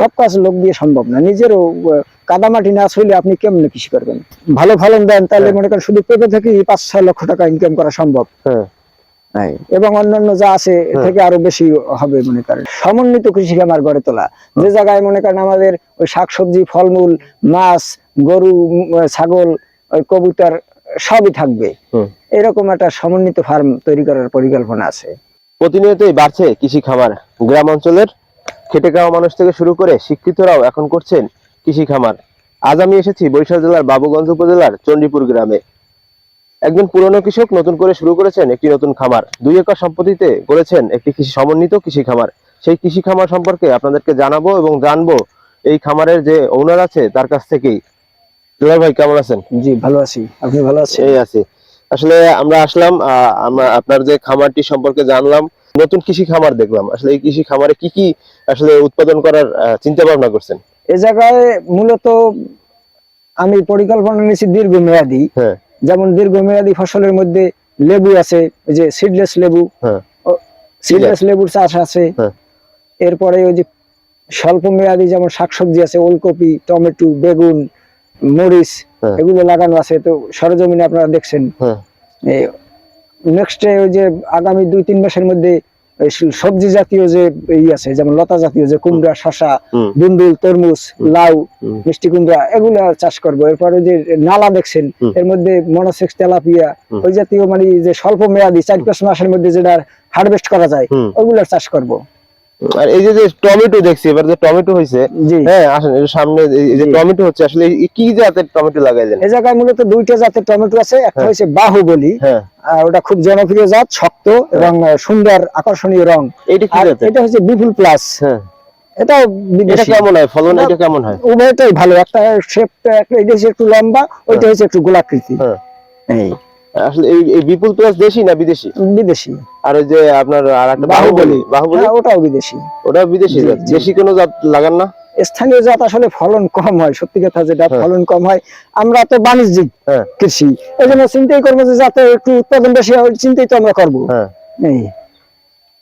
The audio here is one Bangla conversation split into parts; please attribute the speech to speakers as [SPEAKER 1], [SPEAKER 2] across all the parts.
[SPEAKER 1] সব কাজ লোক দিয়ে সম্ভব না। নিজেরও কাদামাটি না ছইলে আপনি কেমনে কৃষি করবেন? ভালো ফলন দেন তাহলে
[SPEAKER 2] হ্যাঁ।
[SPEAKER 1] মনে করেন শুধু পেঁপে থেকে পাঁচ ছয় লক্ষ টাকা ইনকাম করা সম্ভব।
[SPEAKER 2] হ্যাঁ।
[SPEAKER 1] এবং অন্যান্য যা আছে
[SPEAKER 2] হ্যাঁ।
[SPEAKER 1] থেকে আরও বেশি হবে মনে করেন। সমন্বিত কৃষি খামার গড়ে তোলা। যে জায়গায় মনে করেন আমাদের ওই শাকসবজি ফলমূল মাছ গরু ছাগল ওই কবুতর সবই থাকবে। এরকম একটা সমন্বিত ফার্ম তৈরি করার পরিকল্পনা আছে।
[SPEAKER 2] প্রতিনিয়তই বাড়ছে কৃষি খামার গ্রাম অঞ্চলের। খেটে খাওয়া মানুষ থেকে শুরু করে শিক্ষিতরাও এখন করছেন কৃষি খামার। আজ আমি এসেছি বরিশাল জেলার বাবুগঞ্জ উপজেলার চণ্ডীপুর গ্রামে। একজন পুরনো কৃষক নতুন করে শুরু করেছেন একটি নতুন খামার। দুই একর সম্পত্তিতে করেছেন একটি কৃষি সমন্বিত কৃষি খামার। সেই কৃষি খামার সম্পর্কে আপনাদেরকে জানাব এবং জানব এই খামারের যে ওনার আছে তার কাছ থেকেই। দুলাল ভাই কেমন আছেন?
[SPEAKER 1] জি ভালো আছি। আপনি ভালো আছেন?
[SPEAKER 2] এই আছে। আসলে আমরা আসলাম আহ, আমরা আপনার যে খামারটি সম্পর্কে জানলাম নতুন কৃষি খামার দেখলাম। আসলে এই কৃষি খামারে কি কি আসলে উৎপাদন করার চিন্তা ভাবনা করছেন?
[SPEAKER 1] এ জায়গায় মূলত আমি পরিকল্পনা নিয়েছি দীর্ঘমেয়াদী।
[SPEAKER 2] হ্যাঁ।
[SPEAKER 1] যেমন দীর্ঘমেয়াদী ফসলের মধ্যে লেবু আছে ওই যে সিডলেস লেবু।
[SPEAKER 2] হ্যাঁ।
[SPEAKER 1] সিডলেস লেবুর চাষ আছে।
[SPEAKER 2] হ্যাঁ।
[SPEAKER 1] এরপরে ওই যে স্বল্প মেয়াদী যেমন শাকসবজি আছে ওলকপি টমেটো বেগুন মরিচ
[SPEAKER 2] হ্যাঁ।
[SPEAKER 1] এগুলো লাগানো আছে। তো সরজমিনে আপনারা দেখছেন।
[SPEAKER 2] হ্যাঁ।
[SPEAKER 1] নেক্সট ওই যে আগামী দুই তিন মাসের মধ্যে সবজি জাতীয় যে ই আছে যেমন লতা জাতীয় যে কুমড়া শশা
[SPEAKER 2] বুন্দুল
[SPEAKER 1] দুন্দুল তরমুজ লাউ মিষ্টি কুমড়া এগুলো চাষ করব। এরপরে যে নালা দেখছেন এর মধ্যে মনোসেক্স তেলাপিয়া ওই জাতীয় মানে যে স্বল্প মেয়াদি চার পাঁচ মাসের মধ্যে যেটা হারভেস্ট করা যায় ওগুলা চাষ করব।
[SPEAKER 2] আর এই যে যে টমেটো দেখছি এবার যে টমেটো হয়েছে হ্যাঁ আসেন এর সামনে এই- যে টমেটো হচ্ছে আসলে কি জাতের টমেটো লাগাইলেন
[SPEAKER 1] এই জায়গায় মূলত দুইটা জাতের টমেটো আছে একটা
[SPEAKER 2] হ্যাঁ।
[SPEAKER 1] হচ্ছে বাহুবলি
[SPEAKER 2] হ্যাঁ।
[SPEAKER 1] ওটা খুব জনপ্রিয় জাত শক্ত এবং সুন্দর আকর্ষণীয় রং।
[SPEAKER 2] এইটা কি জাতের?
[SPEAKER 1] এটা হচ্ছে বিপুল প্লাস।
[SPEAKER 2] হ্যাঁ।
[SPEAKER 1] এটাও
[SPEAKER 2] এটা কেমন হয়? ফলন
[SPEAKER 1] এটা-
[SPEAKER 2] এটা কেমন হয়?
[SPEAKER 1] উভয়টাই ভালো একটা শেপটা একটা এটা হচ্ছে একটু লম্বা ওইটা হচ্ছে একটু গোলাকৃতি।
[SPEAKER 2] হ্যাঁ।
[SPEAKER 1] এই।
[SPEAKER 2] আসলে এই বিপুল প্লাস দেশি না বিদেশি?
[SPEAKER 1] বিদেশি।
[SPEAKER 2] আর ওই যে আপনার আর একটা
[SPEAKER 1] বাহুবলী।
[SPEAKER 2] বাহুবলী বাহুবলী?
[SPEAKER 1] হ্যাঁ, ওটাও বিদেশি।
[SPEAKER 2] ওটাও বিদেশি? জাত দেশি কোনো জাত লাগান না?
[SPEAKER 1] স্থানীয় জাত আসলে ফলন কম হয় সত্যি কথা যেটা
[SPEAKER 2] হ্যাঁ।
[SPEAKER 1] ফলন কম হয়। আমরা তো বাণিজ্যিক
[SPEAKER 2] হ্যাঁ।
[SPEAKER 1] কৃষি এই জন্য চিন্তাই করব যে যাতে একটু উৎপাদন বেশি হয় চিন্তাই তো আমরা করব।
[SPEAKER 2] হ্যাঁ।
[SPEAKER 1] এই।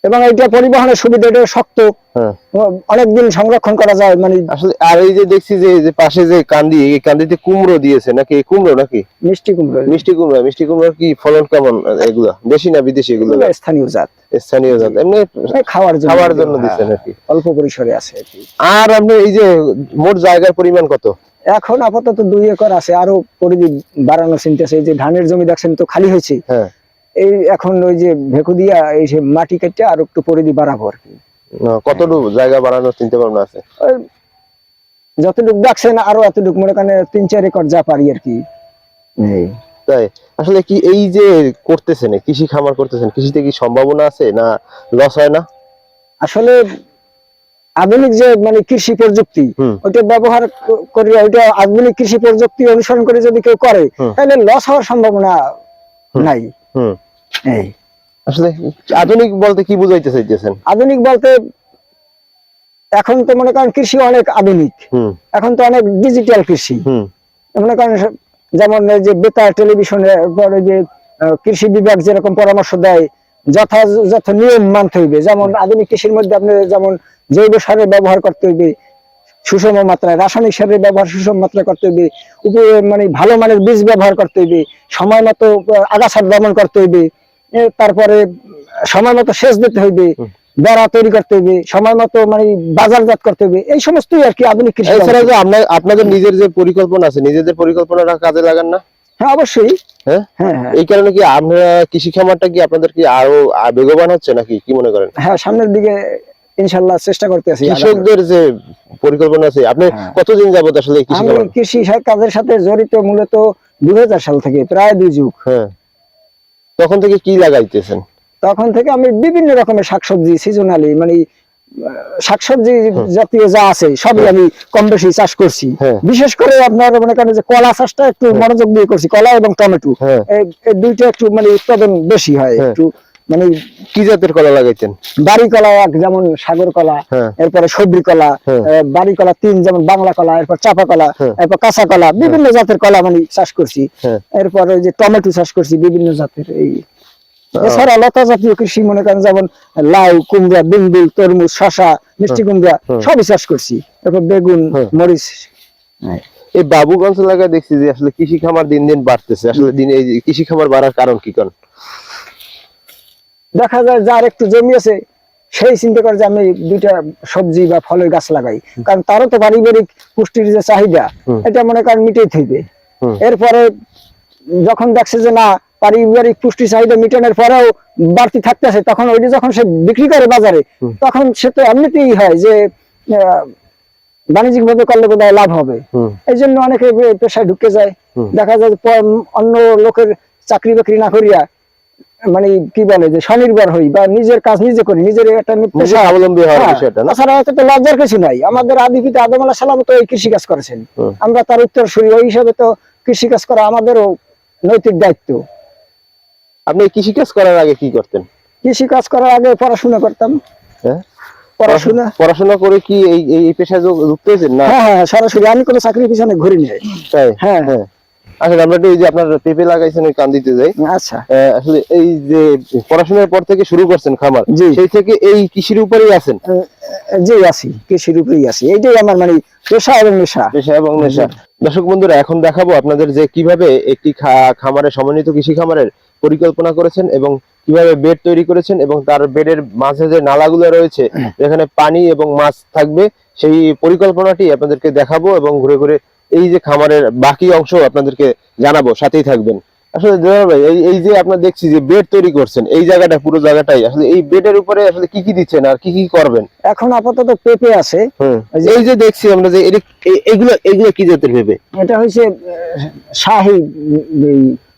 [SPEAKER 1] এবং এটা পরিবহনের সুবিধা এটা শক্ত।
[SPEAKER 2] হ্যাঁ।
[SPEAKER 1] অনেকদিন সংরক্ষণ করা যায় মানে
[SPEAKER 2] আসলে আর এই যে দেখছি যে এই যে পাশে যে কান্দি এই কান্দিতে কুমড়ো দিয়েছে নাকি এই কুমড়ো নাকি?
[SPEAKER 1] মিষ্টি কুমড়ো।
[SPEAKER 2] মিষ্টি কুমড়ো মিষ্টি কুমড়ার কি ফলন কেমন এগুলা? দেশি না বিদেশি এগুলো?
[SPEAKER 1] স্থানীয় জাত।
[SPEAKER 2] স্থানীয় জাত এমনি
[SPEAKER 1] খাওয়ার জন্য
[SPEAKER 2] খাওয়ার জন্য
[SPEAKER 1] হ্যাঁ,
[SPEAKER 2] দিচ্ছেন আর কি
[SPEAKER 1] অল্প পরিসরে আছে আর
[SPEAKER 2] আর আপনি এই যে মোট জায়গার পরিমাণ কত?
[SPEAKER 1] এখন আপাতত দুই একর আছে আরও পরিধি বাড়ানো চিন্তা আছে এই যে ধানের জমি দেখছেন তো খালি হয়েছে।
[SPEAKER 2] হ্যাঁ।
[SPEAKER 1] এই এখন ওই যে ভেকু দিয়া এই যে মাটি কেটে আর একটু পরিধি বাড়াবো আর কি।
[SPEAKER 2] কতটুকু জায়গা বাড়ানোর চিন্তা ভাবনা আছে?
[SPEAKER 1] যতটুকু দেখছেন আরও এতটুকু মনে করেন তিন চার একর যা পারি আর কি।
[SPEAKER 2] তাই। আসলে কি এই যে করতেছেন কৃষি খামার করতেছেন কৃষিতে কি সম্ভাবনা আছে না লস হয় না?
[SPEAKER 1] আসলে আধুনিক যে মানে কৃষি প্রযুক্তি ওইটা ব্যবহার করে ওইটা আধুনিক কৃষি প্রযুক্তি অনুসরণ করে যদি কেউ করে। তাহলে লস হওয়ার সম্ভাবনা নাই।
[SPEAKER 2] হুম।
[SPEAKER 1] এই।
[SPEAKER 2] আসলে আধুনিক বলতে কি বুঝাইতে চাইতেছেন?
[SPEAKER 1] আধুনিক বলতে এখন তো মনে করেন কৃষি অনেক আধুনিক। এখন তো অনেক ডিজিটাল কৃষি। মনে করেন যেমন যে বেতার টেলিভিশনে পরে যে কৃষি বিভাগ যেরকম পরামর্শ দেয় যথাযথ নিয়ম মানতে হইবে। যেমন আধুনিক কৃষির মধ্যে আপনি যেমন জৈব সারের ব্যবহার করতে হইবে সুষম মাত্রায় রাসায়নিক সারের ব্যবহার সুষম মাত্রায় করতে হইবে উপরে মানে ভালো মানের বীজ ব্যবহার করতে হইবে সময় মতো আগাছার দমন করতে হইবে। তারপরে সময় মতো সেচ দিতে হইবে। বেড়া তৈরি করতে হইবে সময় মতো মানে বাজারজাত করতে হইবে এই সমস্তই আর কি আধুনিক কৃষি
[SPEAKER 2] এছাড়া যে আপনাদের নিজের যে পরিকল্পনা আছে নিজেদের পরিকল্পনাটা কাজে লাগান না?
[SPEAKER 1] হ্যাঁ অবশ্যই।
[SPEAKER 2] হ্যাঁ?
[SPEAKER 1] হ্যাঁ
[SPEAKER 2] এই কারণে কি কৃষি খামারটা কি আপনাদের কি আরও বেগবান হচ্ছে নাকি? কি মনে করেন?
[SPEAKER 1] হ্যাঁ সামনের দিকে ইনশাল্লাহ চেষ্টা করতে আছি
[SPEAKER 2] কৃষকদের যে পরিকল্পনা আছে আপনি। কতদিন যাবত আসলে কৃষি
[SPEAKER 1] কৃষি কাজের সাথে জড়িত মূলত দু হাজার সাল থেকে প্রায় দুই যুগ।
[SPEAKER 2] হ্যাঁ। তখন থেকে কি লাগাইতেছেন?
[SPEAKER 1] তখন থেকে আমি বিভিন্ন রকমের শাকসবজি সিজনালি মানে শাকসবজি জাতীয় যা আছে সবই আমি কম বেশি চাষ করছি।
[SPEAKER 2] হ্যাঁ।
[SPEAKER 1] বিশেষ করে আপনার মনে করেন যে কলা চাষটা একটু মনোযোগ দিয়ে করছি কলা এবং টমেটো।
[SPEAKER 2] হ্যাঁ।
[SPEAKER 1] এই- দুইটা একটু মানে উৎপাদন বেশি হয়
[SPEAKER 2] হ্যাঁ।
[SPEAKER 1] একটু। মানে
[SPEAKER 2] কি জাতের কলা লাগাইছেন
[SPEAKER 1] বাড়ি কলা এক যেমন সাগর কলা
[SPEAKER 2] হ্যাঁ।
[SPEAKER 1] এরপরে সবজি কলা
[SPEAKER 2] হ্যাঁ।
[SPEAKER 1] বাড়ি কলা তিন যেমন বাংলা কলা এরপর চাপা কলা
[SPEAKER 2] হ্যাঁ।
[SPEAKER 1] এরপর কাঁচা কলা বিভিন্ন জাতের কলা মানে চাষ করছি। এরপরে যে টমেটো চাষ করছি বিভিন্ন জাতের এই। এছাড়া লতা জাতীয় কৃষি মনে করেন যেমন লাউ কুমড়া বিন্দুল তরমুজ শশা মিষ্টি কুমড়া সবই চাষ করছি। তারপর বেগুন মরিচ।
[SPEAKER 2] এই বাবুগঞ্জ এলাকায় দেখছি যে আসলে কৃষি খামার দিন দিন বাড়তেছে। আসলে দিন এই যে কৃষি খামার বাড়ার কারণ কি কারণ
[SPEAKER 1] দেখা যায় যার একটু জমি আছে সেই চিন্তা করে যে আমি দুইটা সবজি বা ফলের গাছ লাগাই। কারণ তারও তো পারিবারিক পুষ্টির যে চাহিদা এটা মনে করেন মিটেই থাকবে এরপরে যখন দেখছে যে না পারিবারিক পুষ্টি চাহিদা মিটানোর পরেও বাড়তি থাকতেছে তখন ওইটা যখন সে বিক্রি করে বাজারে তখন সে তো এমনিতেই হয় যে বাণিজ্যিক ভাবে করলে বোধহয় লাভ হবে। এই জন্য অনেকে পেশায় ঢুকে যায়। দেখা যায় অন্য লোকের চাকরি বাকরি না করিয়া মানে কি বলে যে স্বনির্ভর হই বা নিজের কাজ নিজে করি নিজের একটা পেশা
[SPEAKER 2] স্বাবলম্বী হওয়ার
[SPEAKER 1] হ্যাঁ,
[SPEAKER 2] বিষয়টা না?
[SPEAKER 1] তাছাড়া তো লজ্জার কিছু নাই। আমাদের আদি পিতা আদম আলাহ সালাম তো এই কৃষি কাজ করেছেন আমরা তার উত্তর সুরি ওই হিসাবে তো কৃষি কাজ করা আমাদেরও নৈতিক দায়িত্ব।
[SPEAKER 2] আপনি কৃষি কাজ করার আগে কি করতেন?
[SPEAKER 1] কৃষি কাজ করার আগে পড়াশোনা করতাম।
[SPEAKER 2] হ্যাঁ?
[SPEAKER 1] পড়াশোনা।
[SPEAKER 2] পড়াশোনা করে কি এই এই পেশায় যুক্ত হয়েছেন না?
[SPEAKER 1] হ্যাঁ হ্যাঁ সরাসরি আমি কোনো চাকরির পিছনে ঘুরি নাই।
[SPEAKER 2] তাই?
[SPEAKER 1] হ্যাঁ।
[SPEAKER 2] হ্যাঁ। আসলে আমরা একটু এই যে আপনার পেঁপে লাগাইছেন ওই কান্দিতে যাই।
[SPEAKER 1] আচ্ছা।
[SPEAKER 2] আসলে এই যে পড়াশোনার পর থেকে শুরু করছেন খামার সেই থেকে এই কৃষির উপরেই আছেন?
[SPEAKER 1] যে আছি কৃষির উপরেই আছি। এইটাই আমার মানে পেশা এবং নেশা।
[SPEAKER 2] পেশা এবং নেশা। দর্শক বন্ধুরা এখন দেখাবো আপনাদের যে কীভাবে একটি খা- খামারের সমন্বিত কৃষি খামারের পরিকল্পনা করেছেন এবং কীভাবে বেড তৈরি করেছেন এবং তার বেডের মাঝে যে নালাগুলো রয়েছে যেখানে পানি এবং মাছ থাকবে সেই পরিকল্পনাটি আপনাদেরকে দেখাবো এবং ঘুরে ঘুরে এই যে খামারের বাকি অংশ আপনাদেরকে জানাব সাথেই থাকবেন। আসলে ভাই এই এই যে আপনার দেখছি যে বেড তৈরি করছেন এই জায়গাটা পুরো জায়গাটাই আসলে এই বেডের উপরে আসলে কি কি দিচ্ছেন আর কি কি করবেন?
[SPEAKER 1] এখন আপাতত পেঁপে আছে। এই যে-
[SPEAKER 2] দেখছি আমরা যে এইগুলো এইগুলো কি জাতের ভেবে
[SPEAKER 1] এটা হচ্ছে শাহী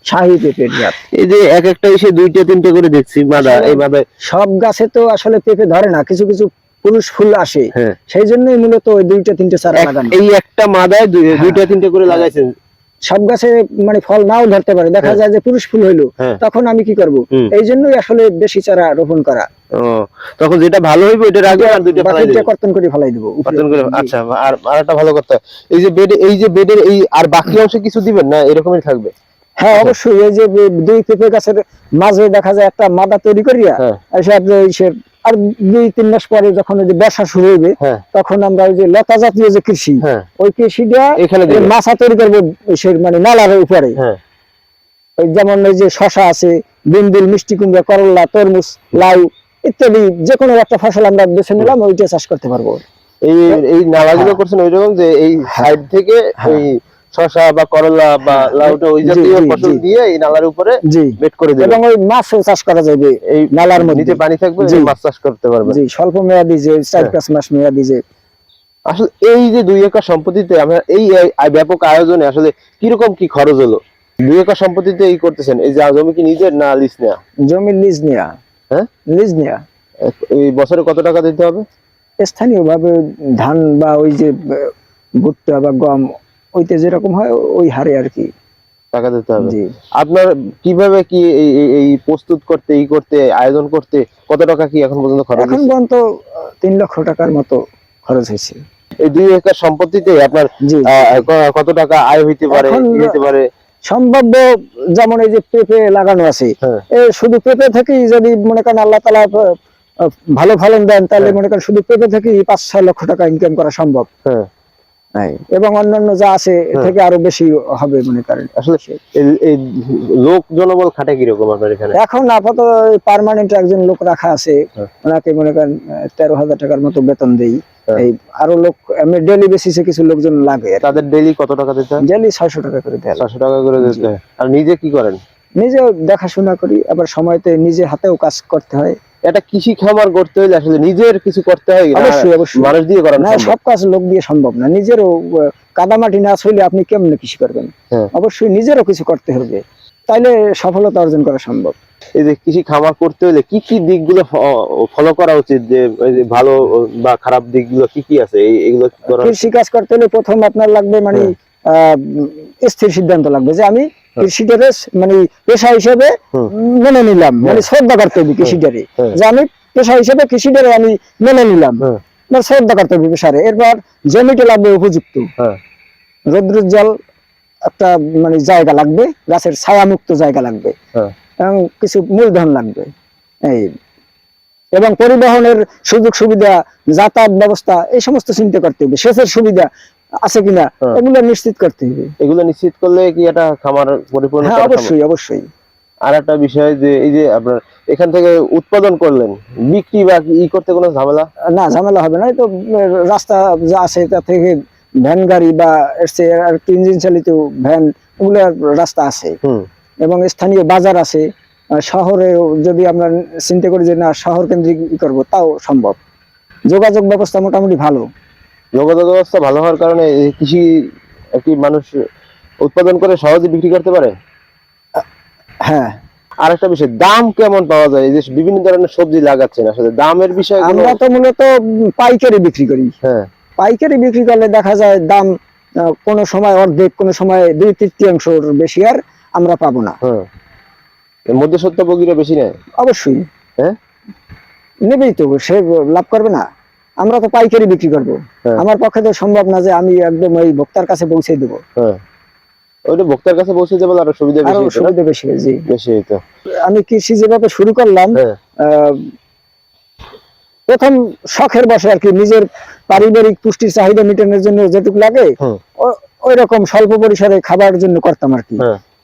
[SPEAKER 1] শাহী পেঁপের জাত।
[SPEAKER 2] এই যে এক একটা এসে দুইটা তিনটে করে দেখছি মাদা এই মাদায়
[SPEAKER 1] সব গাছে তো আসলে পেঁপে ধরে না কিছু কিছু পুরুষ ফুল আসে
[SPEAKER 2] হ্যাঁ।
[SPEAKER 1] সেই জন্যই মূলত ওই দুইটা তিনটে চারা লাগানো।
[SPEAKER 2] এই একটা মাদায় দুইটা তিনটে করে লাগাইছেন
[SPEAKER 1] সব গাছে মানে ফল নাও ধরতে পারে। দেখা
[SPEAKER 2] হ্যাঁ।
[SPEAKER 1] যায় যে পুরুষ ফুল হইল
[SPEAKER 2] হ্যাঁ।
[SPEAKER 1] তখন আমি কি করব? এই জন্যই আসলে বেশি চারা রোপণ করা।
[SPEAKER 2] তখন যেটা ভালো হইবে ওইটা আগে আর দুইটা ফেলাই
[SPEAKER 1] বাকিটা কর্তন করে ফেলাই দেবো।
[SPEAKER 2] কর্তন করে আচ্ছা আর আর একটা ভালো কথা এই যে বেড এই যে বেডের এই আর বাকি অংশে কিছু দিবেন না? এরকমই থাকবে?
[SPEAKER 1] হ্যাঁ অবশ্যই এই যে দুই পেঁপে গাছের মাঝে দেখা যায় একটা মাদা তৈরি করিয়া
[SPEAKER 2] হ্যাঁ।
[SPEAKER 1] আপনি আর দুই তিন মাস পরে যখন ওই যে শুরু হইবে
[SPEAKER 2] হ্যাঁ।
[SPEAKER 1] তখন আমরা ওই যে লতা জাতীয় যে কৃষি
[SPEAKER 2] হ্যাঁ।
[SPEAKER 1] ওই কৃষিটা
[SPEAKER 2] এখানে
[SPEAKER 1] মাছা তৈরি করব মানে নালার উপরে।
[SPEAKER 2] হ্যাঁ।
[SPEAKER 1] যেমন ওই যে শশা আছে বিন্দুল মিষ্টি কুমড়া করলা তরমুজ লাউ ইত্যাদি যে কোনো একটা ফসল আমরা বেছে নিলাম ওইটা চাষ করতে পারব।
[SPEAKER 2] এই এই নালাগুলো
[SPEAKER 1] হ্যাঁ।
[SPEAKER 2] করছেন ওইরকম যে এই সাইড থেকে
[SPEAKER 1] হ্যাঁ।
[SPEAKER 2] ওই শশা বা করলা বা লাউটা ওই জাতীয় ফসল দিয়ে এই নালার উপরে বেড করে দেবেন
[SPEAKER 1] এবং ওই মাছও চাষ করা যাবে
[SPEAKER 2] এই
[SPEAKER 1] নালার মধ্যে।
[SPEAKER 2] নিচে পানি থাকবে। মাছ চাষ করতে পারবেন
[SPEAKER 1] জি স্বল্প মেয়াদি যে চার
[SPEAKER 2] হ্যাঁ।
[SPEAKER 1] পাঁচ মাস মেয়াদি যে।
[SPEAKER 2] আসলে এই যে দুই একর সম্পত্তিতে আমরা এই ব্যাপক আয়োজনে আসলে কীরকম কি খরচ হলো? দুই একর সম্পত্তিতে এই করতেছেন এই যে জমি কি নিজের না লিস নেয়া?
[SPEAKER 1] জমির লিজ নেয়া।
[SPEAKER 2] হ্যাঁ?
[SPEAKER 1] লিজ নেয়া।
[SPEAKER 2] এই বছরে কত টাকা দিতে হবে?
[SPEAKER 1] স্থানীয় ভাবে ধান বা ওই যে ভুট্টা বা গম ওইতে যেরকম হয় ওই হারে আর কি।
[SPEAKER 2] টাকা দিতে হবে।
[SPEAKER 1] জি।
[SPEAKER 2] আপনার কীভাবে কি এই প্রস্তুত করতে এই করতে আয়োজন করতে কত টাকা কি এখন পর্যন্ত খরচ
[SPEAKER 1] এখন পর্যন্ত তিন লক্ষ টাকার মতো খরচ হয়েছে।
[SPEAKER 2] এই দুই একর সম্পত্তিতে আপনার
[SPEAKER 1] জি।
[SPEAKER 2] কত টাকা আয় হইতে পারে হইতে পারে?
[SPEAKER 1] সম্ভাব্য যেমন এই যে পেঁপে লাগানো আছে
[SPEAKER 2] হ্যাঁ।
[SPEAKER 1] শুধু পেঁপে থেকেই যদি মনে করেন আল্লাহ তালা ভালো ফলন দেন তাহলে
[SPEAKER 2] হ্যাঁ।
[SPEAKER 1] মনে করেন শুধু পেঁপে থেকেই পাঁচ ছয় লক্ষ টাকা ইনকাম করা সম্ভব।
[SPEAKER 2] হ্যাঁ।
[SPEAKER 1] এবং অন্যান্য যা আছে
[SPEAKER 2] হ্যাঁ।
[SPEAKER 1] থেকে আরও বেশি হবে মনে করেন।
[SPEAKER 2] আসলে এই- এই লোক জনবল খাটে কীরকম আপনার এখানে?
[SPEAKER 1] এখন আপাতত পার্মানেন্ট একজন লোক রাখা আছে।
[SPEAKER 2] হ্যাঁ।
[SPEAKER 1] ওনাকে মনে করেন তেরো হাজার টাকার মতো বেতন দেই।
[SPEAKER 2] হ্যাঁ।
[SPEAKER 1] এই আরও লোক এমনি ডেলি বেসিসে কিছু লোকজন লাগে।
[SPEAKER 2] তাদের ডেইলি কত টাকা দিতে হয়?
[SPEAKER 1] ডেলি ছয়শো টাকা করে দেয়।
[SPEAKER 2] চারশো টাকা করে দিতে হয়। আর নিজে কি করেন?
[SPEAKER 1] নিজেও দেখাশোনা করি আবার সময়তে নিজে হাতেও কাজ করতে হয়।
[SPEAKER 2] একটা কৃষি খামার করতে হলে আসলে নিজের কিছু করতে হয়
[SPEAKER 1] অবশ্যই অবশ্যই।
[SPEAKER 2] মানুষ দিয়ে করানো
[SPEAKER 1] না সব কাজ লোক দিয়ে সম্ভব না। নিজেরও কাদামাটি না ছইলে আপনি কেমনে কৃষি করবেন?
[SPEAKER 2] হ্যাঁ।
[SPEAKER 1] অবশ্যই নিজেরও কিছু করতে হবে। তাইলে সফলতা অর্জন করা সম্ভব।
[SPEAKER 2] এই যে কৃষি খামার করতে হলে কি কি দিকগুলো ফলো করা উচিত? যে ভালো বা খারাপ দিকগুলো কি কি আছে? এইগুলো এগুলো
[SPEAKER 1] কৃষি কাজ করতে হলে প্রথম আপনার লাগবে মানে উম, স্থির সিদ্ধান্ত লাগবে যে আমি কৃষিটারে মানে পেশা হিসেবে। মেনে নিলাম
[SPEAKER 2] হ্যাঁ।
[SPEAKER 1] মানে শ্রদ্ধা করতে হবে কৃষিটারে
[SPEAKER 2] হ্যাঁ।
[SPEAKER 1] যে আমি পেশা হিসেবে কৃষিটারে আমি মেনে নিলাম
[SPEAKER 2] হ্যাঁ।
[SPEAKER 1] মানে শ্রদ্ধা করতে হবে পেশারে এরপর জমিটা লাগবে উপযুক্ত
[SPEAKER 2] হ্যাঁ
[SPEAKER 1] রৌদ্রোজ্জ্বল একটা মানে জায়গা লাগবে গাছের ছায়ামুক্ত জায়গা লাগবে
[SPEAKER 2] হ্যাঁ।
[SPEAKER 1] এবং কিছু মূলধন লাগবে এই এবং পরিবহনের সুযোগ সুবিধা যাতায়াত ব্যবস্থা এই সমস্ত চিন্তা করতে হবে সেচের সুবিধা আছে কিনা
[SPEAKER 2] হ্যাঁ।
[SPEAKER 1] এগুলো নিশ্চিত করতে হবে।
[SPEAKER 2] এগুলো নিশ্চিত করলে কি এটা খামার পরিপূর্ণ
[SPEAKER 1] হ্যাঁ অবশ্যই অবশ্যই।
[SPEAKER 2] আর একটা বিষয় যে এই যে আপনার এখান থেকে উৎপাদন করলেন বিক্রি বা ই করতে কোনো ঝামেলা?
[SPEAKER 1] না ঝামেলা হবে না তো রাস্তা যা আছে তা থেকে ভ্যান গাড়ি বা চেয়ে আর ইঞ্জিন চালিত ভ্যান ওগুলো রাস্তা আছে। এবং স্থানীয় বাজার আছে শহরে যদি আমরা চিন্তা করি যে না শহর কেন্দ্রিক ই করব তাও সম্ভব। যোগাযোগ ব্যবস্থা মোটামুটি ভালো।
[SPEAKER 2] যোগাযোগ ব্যবস্থা ভালো হওয়ার কারণে এই কৃষি একটি মানুষ উৎপাদন করে সহজে বিক্রি করতে পারে?
[SPEAKER 1] হ্যাঁ।
[SPEAKER 2] আর একটা বিষয় দাম কেমন পাওয়া যায়? এই যে বিভিন্ন ধরনের সবজি লাগাচ্ছেন আসলে দামের বিষয়
[SPEAKER 1] আমরা তো মূলত পাইকারি বিক্রি করি।
[SPEAKER 2] হ্যাঁ।
[SPEAKER 1] পাইকারি বিক্রি করলে দেখা যায় দাম কোনো সময় অর্ধেক কোন সময় দুই তৃতীয়াংশর বেশি আর আমরা পাবো না।
[SPEAKER 2] হ্যাঁ। এর মধ্যে বেশি নেয়?
[SPEAKER 1] অবশ্যই।
[SPEAKER 2] হ্যাঁ?
[SPEAKER 1] নেবেই তো সে লাভ করবে না। আমরা তো পাইকারি বিক্রি করব।
[SPEAKER 2] হ্যাঁ।
[SPEAKER 1] আমার পক্ষে তো সম্ভব না যে আমি একদম ওই ভোক্তার কাছে পৌঁছে দেবো।
[SPEAKER 2] হ্যাঁ। ওইটা ভোক্তার কাছে পৌঁছে যাবে আরও সুবিধা বেশি
[SPEAKER 1] আরও
[SPEAKER 2] হতো না?
[SPEAKER 1] সুবিধা বেশি জি।
[SPEAKER 2] বেশি হইতো।
[SPEAKER 1] আমি কৃষি যেভাবে শুরু করলাম
[SPEAKER 2] হ্যাঁ।
[SPEAKER 1] প্রথম শখের বসে আর কি নিজের পারিবারিক পুষ্টির চাহিদা মেটানোর জন্য যেটুকু লাগে
[SPEAKER 2] হুম।
[SPEAKER 1] ওই রকম স্বল্প পরিসরে খাবার জন্য করতাম আর কি।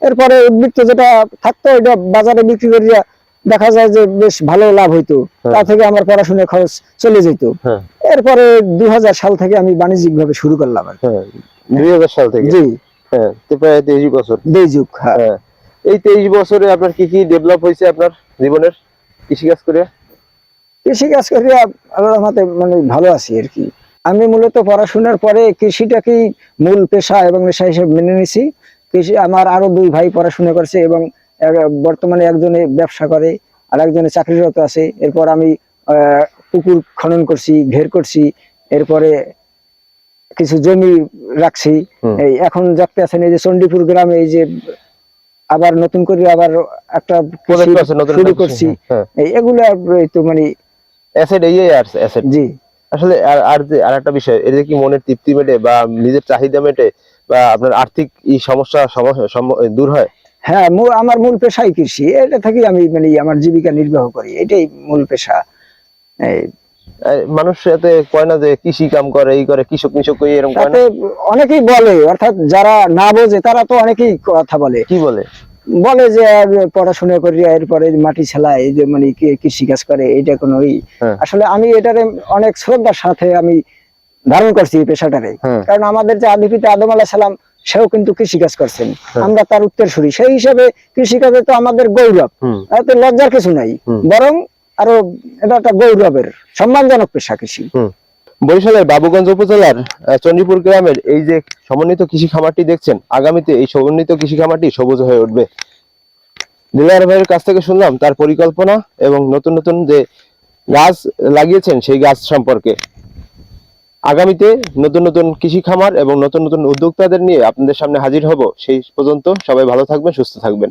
[SPEAKER 1] এরপরে উদ্বৃত্ত যেটা থাকতো ওইটা বাজারে বিক্রি করিয়া দেখা যায় যে বেশ ভালো লাভ হইতো।
[SPEAKER 2] হ্যাঁ।
[SPEAKER 1] তা থেকে আমার পড়াশোনার খরচ চলে যেত।
[SPEAKER 2] হ্যাঁ।
[SPEAKER 1] এরপরে দু হাজার সাল থেকে আমি বাণিজ্যিক ভাবে শুরু করলাম আর
[SPEAKER 2] হ্যাঁ দুই সাল থেকে?
[SPEAKER 1] জি।
[SPEAKER 2] হ্যাঁ প্রায় তেইশ বছর।
[SPEAKER 1] দুই যুগ হ্যাঁ।
[SPEAKER 2] হ্যাঁ। এই তেইশ বছরে আপনার কি কি ডেভেলপ হয়েছে আপনার জীবনের কৃষিকাজ করে?
[SPEAKER 1] কৃষি কাজ করিয়া আল্লাহর রহমতে মানে ভালো আছি আর কি। আমি মূলত পড়াশোনার পরে কৃষিটাকেই মূল পেশা এবং নেশা হিসেবে মেনে নিছি। কৃষি আমার আরও দুই ভাই পড়াশোনা করছে এবং বর্তমানে একজনে ব্যবসা করে আর একজনে চাকরিরত আছে। এরপর আমি পুকুর খনন করছি ঘের করছি এরপরে কিছু জমি রাখছি। এখন দেখতে আছেন এই যে চণ্ডীপুর গ্রামে এই যে আবার নতুন করে আবার একটা শুরু করছি।
[SPEAKER 2] হ্যাঁ।
[SPEAKER 1] এই এগুলো তো মানে
[SPEAKER 2] অ্যাসেট এই অ্যাসেট
[SPEAKER 1] জি।
[SPEAKER 2] আসলে আর আর যে আর একটা বিষয় এর কি মনের তৃপ্তি মেটে বা নিজের চাহিদা মেটে বা আপনার আর্থিক এই সমস্যা সম- সম- দূর হয়?
[SPEAKER 1] হ্যাঁ আমার মূল পেশাই কৃষি। এটা থেকেই আমি মানে আমার জীবিকা নির্বাহ করি। এটাই মূল পেশা।
[SPEAKER 2] মানুষ এতে কয় না যে কৃষি কাম করে এই করে কৃষক করে এরকম
[SPEAKER 1] অনেকেই বলে অর্থাৎ যারা না বোঝে তারা তো অনেকেই কথা বলে।
[SPEAKER 2] কি বলে?
[SPEAKER 1] বলে যে পড়াশোনা করি এরপরে মাটি ছেলায় এই যে মানে কৃষি কাজ করে এটা কোনো
[SPEAKER 2] হ্যাঁ।
[SPEAKER 1] আসলে আমি এটারে অনেক শ্রদ্ধার সাথে আমি ধারণ করছি পেশাটারে।
[SPEAKER 2] হ্যাঁ।
[SPEAKER 1] কারণ আমাদের যে আদিপিতা আদম আলাহ সালাম সেও কিন্তু কৃষি কাজ করছেন।
[SPEAKER 2] হ্যাঁ।
[SPEAKER 1] আমরা তার উত্তর উত্তরসূরি। সেই হিসাবে কৃষিকাজে তো আমাদের গৌরব। এতে লজ্জার কিছু নাই। বরং আরও এটা একটা গৌরবের সম্মানজনক পেশা কৃষি।
[SPEAKER 2] বরিশালের বাবুগঞ্জ উপজেলার আহ, চণ্ডীপুর গ্রামের এই যে সমন্বিত কৃষি খামারটি দেখছেন আগামীতে এই সমন্বিত কৃষি খামারটি সবুজ হয়ে উঠবে। দিলার ভাইয়ের কাছ থেকে শুনলাম তার পরিকল্পনা এবং নতুন নতুন যে গাছ লাগিয়েছেন সেই গাছ সম্পর্কে। আগামীতে নতুন নতুন কৃষি খামার এবং নতুন নতুন উদ্যোক্তাদের নিয়ে আপনাদের সামনে হাজির হব। সেই পর্যন্ত সবাই ভালো থাকবেন, সুস্থ থাকবেন।